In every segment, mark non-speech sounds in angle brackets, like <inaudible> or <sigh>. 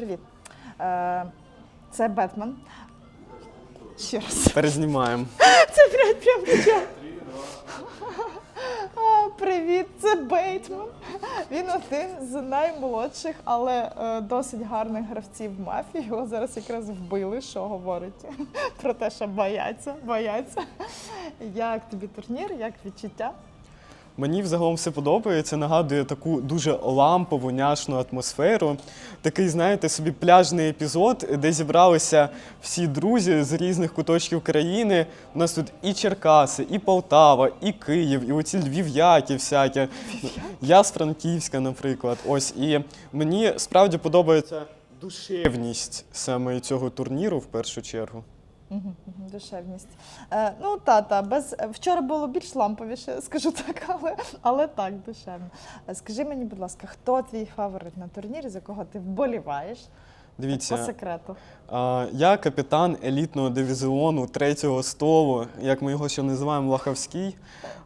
Привіт. Е, це Бетмен. Ще раз. Перезнімаємо. <laughs> Це прям прям таке. Привіт, це Бейтман. Він один з наймолодших, але е, досить гарних гравців мафії. Його зараз якраз вбили, що говорить про те, що бояться, бояться. Як тобі турнір, як відчуття? Мені взагалом все подобається. Нагадує таку дуже лампову, няшну атмосферу. Такий, знаєте, собі пляжний епізод, де зібралися всі друзі з різних куточків країни. У нас тут і Черкаси, і Полтава, і Київ, і оці львів'яки всякі. Я з Франківська, наприклад. Ось і мені справді подобається душевність саме цього турніру в першу чергу. Душевність. Е, ну та, та, без вчора було більш ламповіше, <laughs> скажу так, але, але так, душевно. Е, Скажи мені, будь ласка, хто твій фаворит на турнірі, за кого ти вболіваєш? По секрету. А, Я капітан елітного дивізіону третього столу, як ми його ще називаємо Лахавський.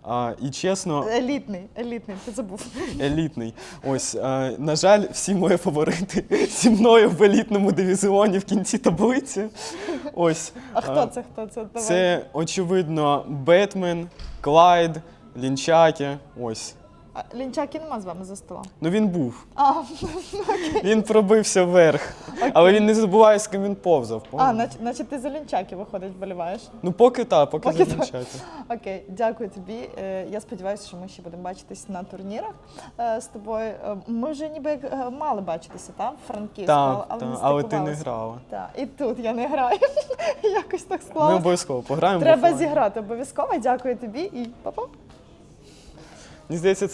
А, І чесно, Елітний, елітний, ти забув. елітний. Ось, а, на жаль, всі мої фаворити зі мною в елітному дивізіоні в кінці таблиці. Ось. А хто це? Хто це? Давай. Це, очевидно, Бетмен, Клайд, Лінчакі. Ось. А, Лінчаки нема з вами за столом. Ну він був. А, <laughs> Він пробився вверх. Але він не забуває, з ким він повзав. а пам'ятаєш? значить, значить ти за лінчаки виходить, вболіваєш. Ну поки так, поки, Поки за так. Лінчакі. Окей, дякую тобі. Е, Я сподіваюся, що ми ще будемо бачитись на турнірах е, з тобою. Е, Ми вже ніби як е, мали бачитися там, в Франківську, Так, але, так, але ти не стикувалися. грала. Так, і тут я не граю. <laughs> Якось так Ми склалося. обов'язково пограємо. Треба офлайн. зіграти обов'язково. Дякую тобі і па-па. Мені здається,